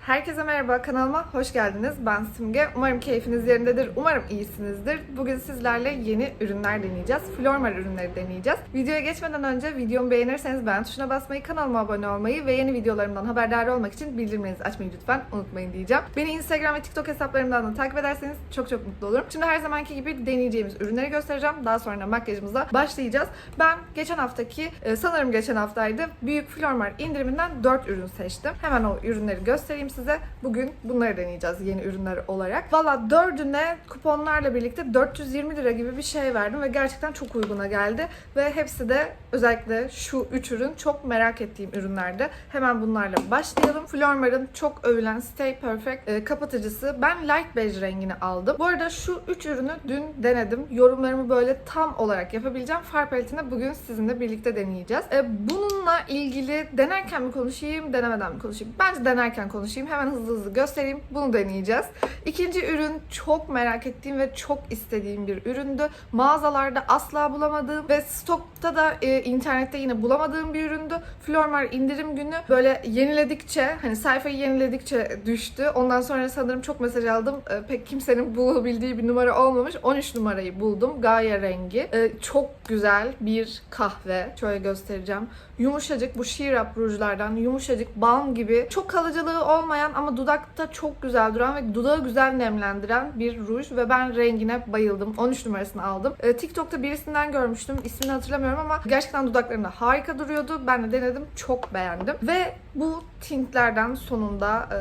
Herkese merhaba, kanalıma hoş geldiniz. Ben Simge. Umarım keyfiniz yerindedir, umarım iyisinizdir. Bugün sizlerle yeni ürünler deneyeceğiz. Flormar ürünleri deneyeceğiz. Videoya geçmeden önce videomu beğenirseniz beğen tuşuna basmayı, kanalıma abone olmayı ve yeni videolarımdan haberdar olmak için bildirimlerinizi açmayı lütfen unutmayın diyeceğim. Beni Instagram ve TikTok hesaplarımdan da takip ederseniz çok çok mutlu olurum. Şimdi her zamanki gibi deneyeceğimiz ürünleri göstereceğim. Daha sonra makyajımıza başlayacağız. Ben geçen haftaki, e, sanırım geçen haftaydı, Büyük Flormar indiriminden 4 ürün seçtim. Hemen o ürünleri göstereyim size. Bugün bunları deneyeceğiz yeni ürünler olarak. Valla dördüne kuponlarla birlikte 420 lira gibi bir şey verdim ve gerçekten çok uyguna geldi. Ve hepsi de özellikle şu 3 ürün çok merak ettiğim ürünlerdi. Hemen bunlarla başlayalım. Flormar'ın çok övülen Stay Perfect e, kapatıcısı. Ben light beige rengini aldım. Bu arada şu 3 ürünü dün denedim. Yorumlarımı böyle tam olarak yapabileceğim. Far paletini bugün sizinle birlikte deneyeceğiz. E, bununla ilgili denerken mi konuşayım, denemeden mi konuşayım? Bence denerken konuşayım. Hemen hızlı hızlı göstereyim. Bunu deneyeceğiz. İkinci ürün çok merak ettiğim ve çok istediğim bir üründü. Mağazalarda asla bulamadığım ve stokta da e, internette yine bulamadığım bir üründü. Flormar indirim günü böyle yeniledikçe hani sayfayı yeniledikçe düştü. Ondan sonra sanırım çok mesaj aldım. E, pek kimsenin bulabildiği bir numara olmamış. 13 numarayı buldum. Gaye rengi. E, çok güzel bir kahve. Şöyle göstereceğim. Yumuşacık bu Sheer rujlardan yumuşacık balm gibi çok kalıcılığı olmayan ama dudakta çok güzel duran ve dudağı güzel nemlendiren bir ruj ve ben rengine bayıldım. 13 numarasını aldım. Ee, TikTok'ta birisinden görmüştüm. İsmini hatırlamıyorum ama gerçekten dudaklarında harika duruyordu. Ben de denedim. Çok beğendim. Ve bu tintlerden sonunda e,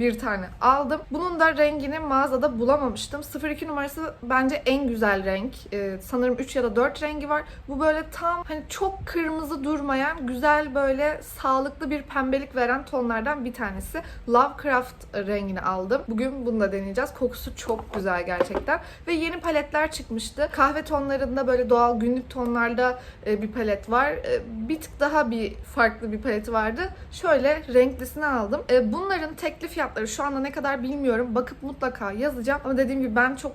bir tane aldım. Bunun da rengini mağazada bulamamıştım. 02 numarası bence en güzel renk. Ee, sanırım 3 ya da 4 rengi var. Bu böyle tam hani çok kırmızı durmayan güzel böyle sağlıklı bir pembelik veren tonlardan bir tanesi. Lovecraft rengini aldım. Bugün bunu da deneyeceğiz. Kokusu çok güzel gerçekten. Ve yeni paletler çıkmıştı. Kahve tonlarında böyle doğal günlük tonlarda e, bir palet var. E, Bir tık daha bir farklı bir paleti vardı. Şöyle renklisini aldım. E, Bunların tekli fiyatları şu anda ne kadar bilmiyorum. Bakıp mutlaka yazacağım. Ama dediğim gibi ben çok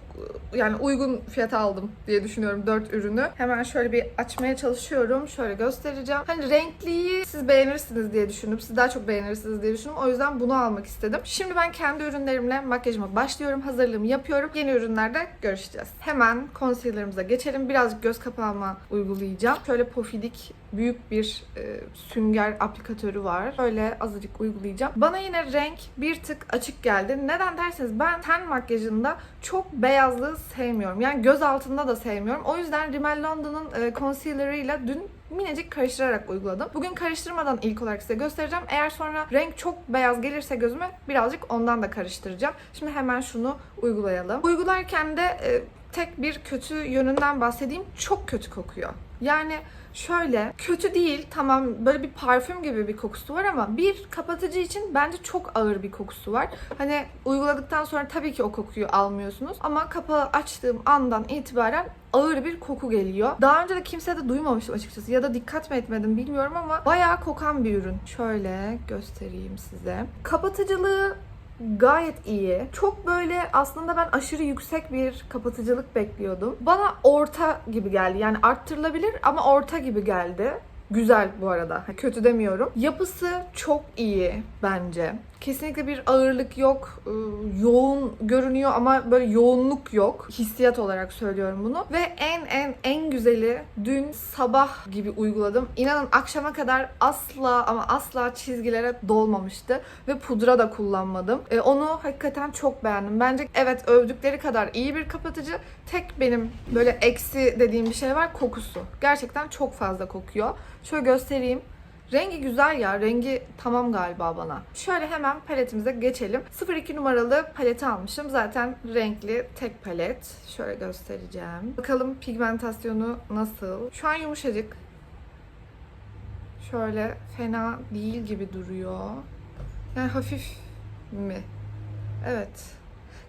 yani uygun fiyata aldım diye düşünüyorum 4 ürünü. Hemen şöyle bir açmaya çalışıyorum. Şöyle göstereceğim. Hani renkliyi siz beğenirsiniz diye düşündüm. Siz daha çok beğenirsiniz diye düşündüm. O yüzden bunu almak istedim. Şimdi ben kendi ürünlerimle makyajıma başlıyorum. Hazırlığımı yapıyorum. Yeni ürünlerde görüşeceğiz. Hemen concealer'ımıza geçelim. Birazcık göz kapağıma uygulayacağım. Şöyle pofidik büyük bir e, sünger aplikatörü var. Böyle azıcık uygulayacağım. Bana yine renk bir tık açık geldi. Neden derseniz ben ten makyajında çok beyazlığı sevmiyorum. Yani göz altında da sevmiyorum. O yüzden Rimmel London'ın e, concealer'ıyla dün minicik karıştırarak uyguladım. Bugün karıştırmadan ilk olarak size göstereceğim. Eğer sonra renk çok beyaz gelirse gözüme birazcık ondan da karıştıracağım. Şimdi hemen şunu uygulayalım. Uygularken de e, tek bir kötü yönünden bahsedeyim. Çok kötü kokuyor. Yani şöyle kötü değil tamam böyle bir parfüm gibi bir kokusu var ama bir kapatıcı için bence çok ağır bir kokusu var. Hani uyguladıktan sonra tabii ki o kokuyu almıyorsunuz ama kapağı açtığım andan itibaren ağır bir koku geliyor. Daha önce de kimse de duymamıştım açıkçası ya da dikkat mi etmedim bilmiyorum ama bayağı kokan bir ürün. Şöyle göstereyim size. Kapatıcılığı gayet iyi. Çok böyle aslında ben aşırı yüksek bir kapatıcılık bekliyordum. Bana orta gibi geldi. Yani arttırılabilir ama orta gibi geldi. Güzel bu arada. Ha, Kötü demiyorum. Yapısı çok iyi bence. Kesinlikle bir ağırlık yok. Ee, Yoğun görünüyor ama böyle yoğunluk yok. Hissiyat olarak söylüyorum bunu. Ve en en en güzeli dün sabah gibi uyguladım. İnanın akşama kadar asla ama asla çizgilere dolmamıştı. Ve pudra da kullanmadım. Ee, onu hakikaten çok beğendim. Bence evet övdükleri kadar iyi bir kapatıcı. Tek benim böyle eksi dediğim bir şey var kokusu. Gerçekten çok fazla kokuyor. Şöyle göstereyim. Rengi güzel ya. Rengi tamam galiba bana. Şöyle hemen paletimize geçelim. 02 numaralı paleti almışım. Zaten renkli tek palet. Şöyle göstereceğim. Bakalım pigmentasyonu nasıl. Şu an yumuşacık. Şöyle fena değil gibi duruyor. Yani hafif mi? Evet.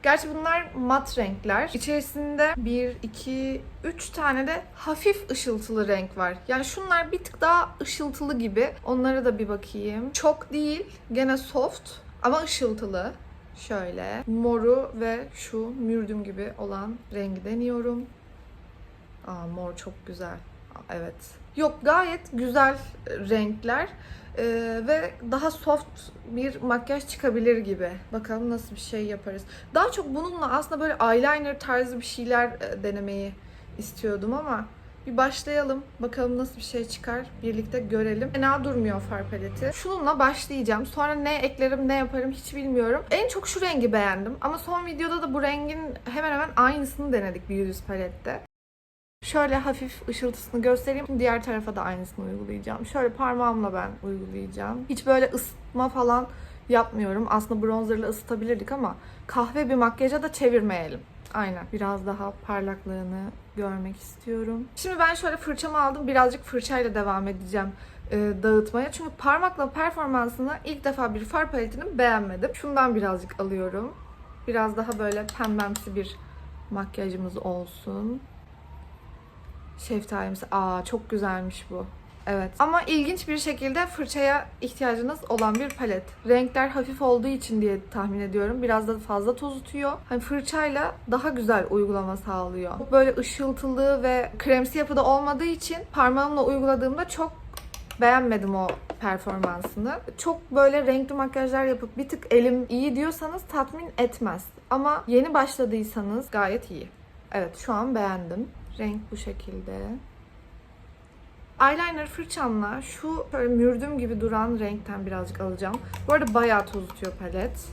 Gerçi bunlar mat renkler. İçerisinde 1, 2, 3 tane de hafif ışıltılı renk var. Yani şunlar bir tık daha ışıltılı gibi. Onlara da bir bakayım. Çok değil. Gene soft ama ışıltılı. Şöyle moru ve şu mürdüm gibi olan rengi deniyorum. Aa mor çok güzel. Aa, Evet. Yok gayet güzel renkler Ee, ve daha soft bir makyaj çıkabilir gibi. Bakalım nasıl bir şey yaparız. Daha çok bununla aslında böyle eyeliner tarzı bir şeyler e, denemeyi istiyordum ama bir başlayalım. Bakalım nasıl bir şey çıkar. Birlikte görelim. Fena durmuyor far paleti. Şununla başlayacağım. Sonra ne eklerim, ne yaparım hiç bilmiyorum. En çok şu rengi beğendim. Ama son videoda da bu rengin hemen hemen aynısını denedik bir yüz palette. Şöyle hafif ışıltısını göstereyim. Diğer tarafa da aynısını uygulayacağım. Şöyle parmağımla ben uygulayacağım. Hiç böyle ısıtma falan yapmıyorum. Aslında bronzerla ısıtabilirdik ama kahve bir makyaja da çevirmeyelim. Aynen. Biraz daha parlaklığını görmek istiyorum. Şimdi ben şöyle fırçamı aldım. Birazcık fırçayla devam edeceğim e, dağıtmaya. Çünkü parmakla performansını ilk defa bir far paletinin beğenmedim. Şundan birazcık alıyorum. Biraz daha böyle pembemsi bir makyajımız olsun. Şeftalimiz. Aa çok güzelmiş bu. Evet. Ama ilginç bir şekilde fırçaya ihtiyacınız olan bir palet. Renkler hafif olduğu için diye tahmin ediyorum. Biraz da fazla toz tutuyor. Hani fırçayla daha güzel uygulama sağlıyor. Böyle ışıltılı ve kremsi yapıda olmadığı için parmağımla uyguladığımda çok beğenmedim o performansını. Çok böyle renkli makyajlar yapıp bir tık elim iyi diyorsanız tatmin etmez. Ama yeni başladıysanız gayet iyi. Evet şu an beğendim. Renk bu şekilde. Eyeliner fırçamla şu böyle mürdüm gibi duran renkten birazcık alacağım. Bu arada bayağı toz tutuyor palet.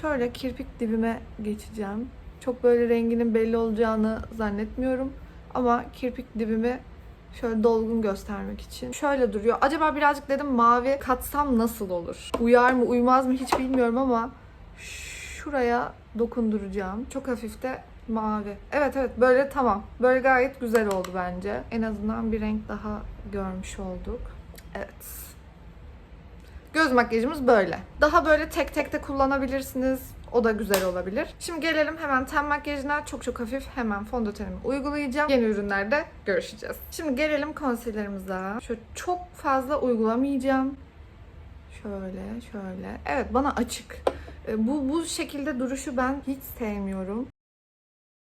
Şöyle kirpik dibime geçeceğim. Çok böyle renginin belli olacağını zannetmiyorum. Ama kirpik dibimi şöyle dolgun göstermek için. Şöyle duruyor. Acaba birazcık dedim mavi katsam nasıl olur? Uyar mı uymaz mı hiç bilmiyorum ama şuraya dokunduracağım. Çok hafif de mavi. Evet evet böyle tamam. Böyle gayet güzel oldu bence. En azından bir renk daha görmüş olduk. Evet. Göz makyajımız böyle. Daha böyle tek tek de kullanabilirsiniz. O da güzel olabilir. Şimdi gelelim hemen ten makyajına. Çok çok hafif hemen fondötenimi uygulayacağım. Yeni ürünlerde görüşeceğiz. Şimdi gelelim concealer'ımıza. Şöyle çok fazla uygulamayacağım. Şöyle şöyle. Evet bana açık. E, Bu, bu şekilde duruşu ben hiç sevmiyorum.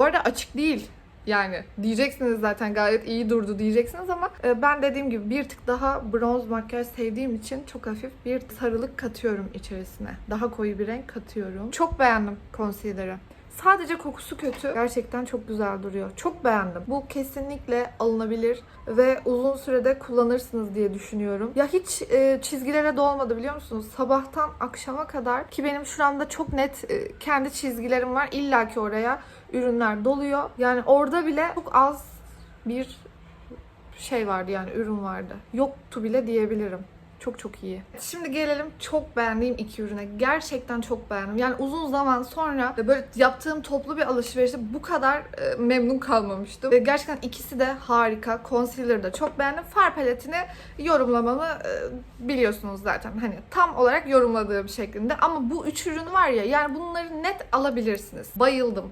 Bu arada açık değil. Yani diyeceksiniz zaten gayet iyi durdu diyeceksiniz ama e, ben dediğim gibi bir tık daha bronz makyaj sevdiğim için çok hafif bir sarılık katıyorum içerisine. Daha koyu bir renk katıyorum. Çok beğendim concealer'ı. Sadece kokusu kötü. Gerçekten çok güzel duruyor. Çok beğendim. Bu kesinlikle alınabilir ve uzun sürede kullanırsınız diye düşünüyorum. Ya hiç e, çizgilere dolmadı biliyor musunuz? Sabahtan akşama kadar ki benim şuramda çok net e, kendi çizgilerim var. İlla ki oraya ürünler doluyor. Yani orada bile çok az bir şey vardı yani ürün vardı. Yoktu bile diyebilirim. Çok çok iyi. Şimdi gelelim çok beğendiğim iki ürüne. Gerçekten çok beğendim. Yani uzun zaman sonra böyle yaptığım toplu bir alışverişte bu kadar e, memnun kalmamıştım. Ve gerçekten ikisi de harika. Concealer'ı da çok beğendim. Far paletini yorumlamamı e, biliyorsunuz zaten. Hani tam olarak yorumladığım şeklinde. Ama bu üç ürün var ya yani bunları net alabilirsiniz. Bayıldım.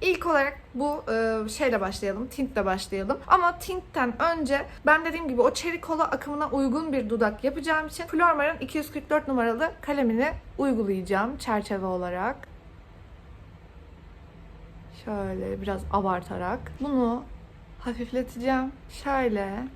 İlk olarak bu e, şeyle başlayalım, tintle başlayalım. Ama tintten önce ben dediğim gibi o çeri kola akımına uygun bir dudak yapacağım için Flormar'ın 244 numaralı kalemini uygulayacağım çerçeve olarak. Şöyle biraz abartarak. Bunu hafifleteceğim. Şöyle.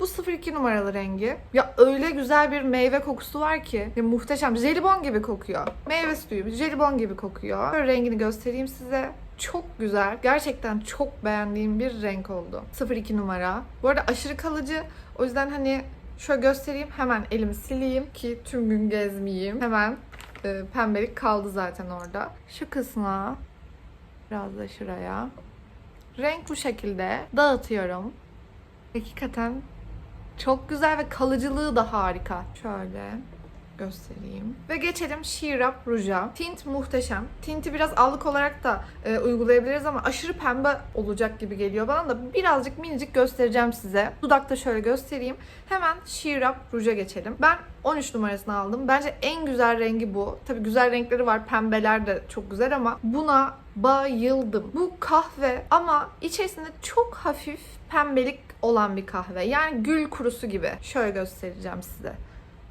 Bu 02 numaralı rengi. Ya öyle güzel bir meyve kokusu var ki. Ya muhteşem. Jelibon gibi kokuyor. Meyve suyu. Jelibon gibi kokuyor. Böyle rengini göstereyim size. Çok güzel. Gerçekten çok beğendiğim bir renk oldu. 02 numara. Bu arada aşırı kalıcı. O yüzden hani şöyle göstereyim. Hemen elimi sileyim ki tüm gün gezmeyeyim. Hemen e, pembelik kaldı zaten orada. Şu kısma biraz da şuraya. Renk bu şekilde. Dağıtıyorum. Hakikaten çok güzel ve kalıcılığı da harika. Şöyle göstereyim. Ve geçelim Sheer Up Rouge'a. Tint muhteşem. Tinti biraz allık olarak da e, uygulayabiliriz ama aşırı pembe olacak gibi geliyor bana da birazcık minicik göstereceğim size. Dudakta şöyle göstereyim. Hemen Sheer Up Rouge'a geçelim. Ben 13 numarasını aldım. Bence en güzel rengi bu. Tabii güzel renkleri var. Pembeler de çok güzel ama buna bayıldım. Bu kahve ama içerisinde çok hafif pembelik olan bir kahve. Yani gül kurusu gibi. Şöyle göstereceğim size.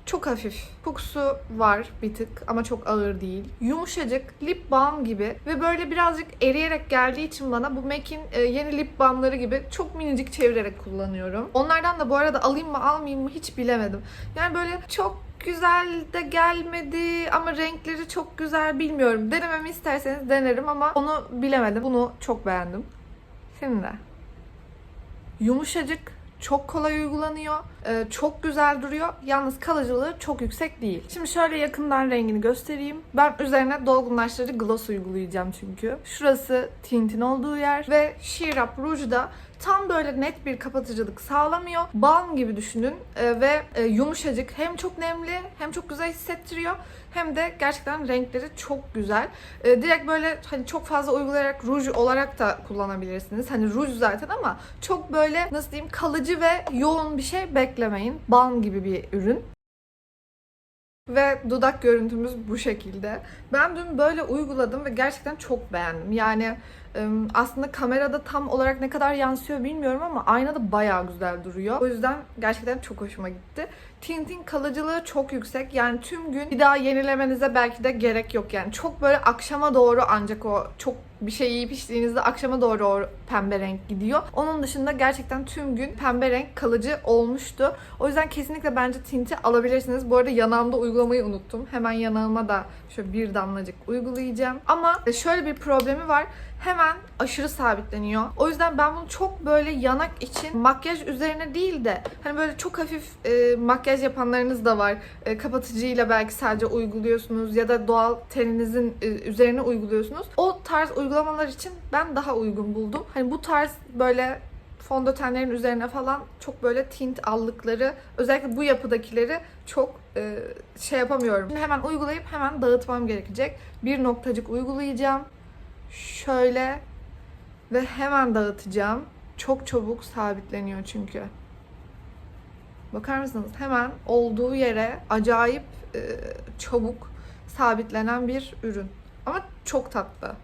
Çok hafif. Kokusu var bir tık ama çok ağır değil. Yumuşacık, lip balm gibi ve böyle birazcık eriyerek geldiği için bana bu MAC'in e, yeni lip balmları gibi çok minicik çevirerek kullanıyorum. Onlardan da bu arada alayım mı almayayım mı hiç bilemedim. Yani böyle çok güzel de gelmedi ama renkleri çok güzel bilmiyorum. Denememi isterseniz denerim ama onu bilemedim. Bunu çok beğendim. Şimdi yumuşacık, çok kolay uygulanıyor, e, çok güzel duruyor. Yalnız kalıcılığı çok yüksek değil. Şimdi şöyle yakından rengini göstereyim. Ben üzerine dolgunlaştırıcı gloss uygulayacağım çünkü. Şurası tintin olduğu yer ve Sheer Rouge da tam böyle net bir kapatıcılık sağlamıyor. Balm gibi düşünün e, ve e, yumuşacık. Hem çok nemli hem çok güzel hissettiriyor hem de gerçekten renkleri çok güzel. E, direkt böyle hani çok fazla uygulayarak ruj olarak da kullanabilirsiniz. Hani ruj zaten ama çok böyle nasıl diyeyim kalıcı ve yoğun bir şey beklemeyin. Balm gibi bir ürün. Ve dudak görüntümüz bu şekilde. Ben dün böyle uyguladım ve gerçekten çok beğendim. Yani aslında kamerada tam olarak ne kadar yansıyor bilmiyorum ama aynada bayağı güzel duruyor. O yüzden gerçekten çok hoşuma gitti. Tintin kalıcılığı çok yüksek. Yani tüm gün bir daha yenilemenize belki de gerek yok. Yani çok böyle akşama doğru ancak o çok bir şey yiyip içtiğinizde akşama doğru o pembe renk gidiyor. Onun dışında gerçekten tüm gün pembe renk kalıcı olmuştu. O yüzden kesinlikle bence tinti alabilirsiniz. Bu arada yanağımda uygulamayı unuttum. Hemen yanağıma da şöyle bir damlacık uygulayacağım. Ama şöyle bir problemi var. Hemen aşırı sabitleniyor. O yüzden ben bunu çok böyle yanak için makyaj üzerine değil de hani böyle çok hafif e, makyaj yapanlarınız da var. E, kapatıcıyla belki sadece uyguluyorsunuz ya da doğal teninizin e, üzerine uyguluyorsunuz. O tarz uygulamalar için ben daha uygun buldum. Hani bu tarz böyle fondötenlerin üzerine falan çok böyle tint allıkları özellikle bu yapıdakileri çok e, şey yapamıyorum. Şimdi hemen uygulayıp hemen dağıtmam gerekecek. Bir noktacık uygulayacağım. Şöyle ve hemen dağıtacağım. Çok çabuk sabitleniyor çünkü. Bakar mısınız? Hemen olduğu yere acayip e, çabuk sabitlenen bir ürün. Ama çok tatlı.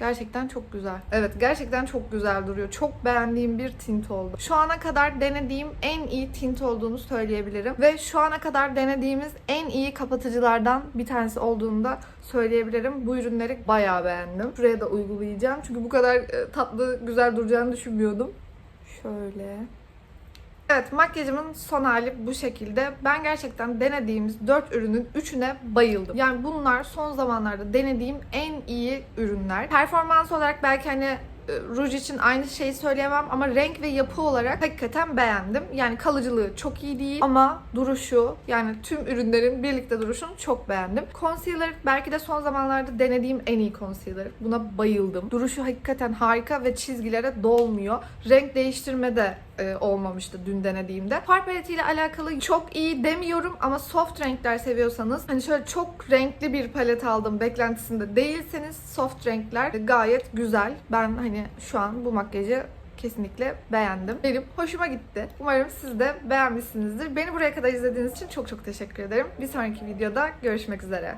Gerçekten çok güzel. Evet gerçekten çok güzel duruyor. Çok beğendiğim bir tint oldu. Şu ana kadar denediğim en iyi tint olduğunu söyleyebilirim. Ve şu ana kadar denediğimiz en iyi kapatıcılardan bir tanesi olduğunu da söyleyebilirim. Bu ürünleri bayağı beğendim. Şuraya da uygulayacağım. Çünkü bu kadar e, tatlı, güzel duracağını düşünmüyordum. Şöyle. Evet makyajımın son hali bu şekilde. Ben gerçekten denediğimiz 4 ürünün 3'üne bayıldım. Yani bunlar son zamanlarda denediğim en iyi ürünler. Performans olarak belki hani ruj için aynı şeyi söyleyemem ama renk ve yapı olarak hakikaten beğendim. Yani kalıcılığı çok iyi değil ama duruşu yani tüm ürünlerin birlikte duruşunu çok beğendim. Concealer belki de son zamanlarda denediğim en iyi concealer. Buna bayıldım. Duruşu hakikaten harika ve çizgilere dolmuyor. Renk değiştirme de e, olmamıştı dün denediğimde. Far paletiyle alakalı çok iyi demiyorum ama soft renkler seviyorsanız hani şöyle çok renkli bir palet aldım beklentisinde değilseniz soft renkler gayet güzel. Ben hani şu an bu makyajı kesinlikle beğendim. Benim hoşuma gitti. Umarım siz de beğenmişsinizdir. Beni buraya kadar izlediğiniz için çok çok teşekkür ederim. Bir sonraki videoda görüşmek üzere.